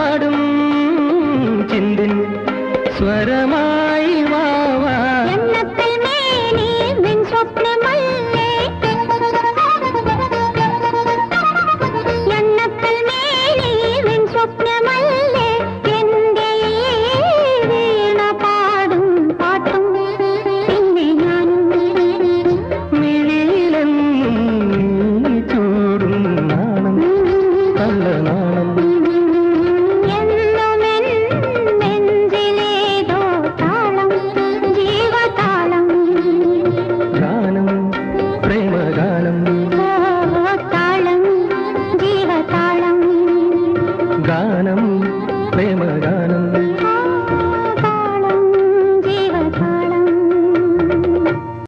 പാടും ചിന്തൻ സ്വരമാ ഗാനം പ്രേമഗാനം.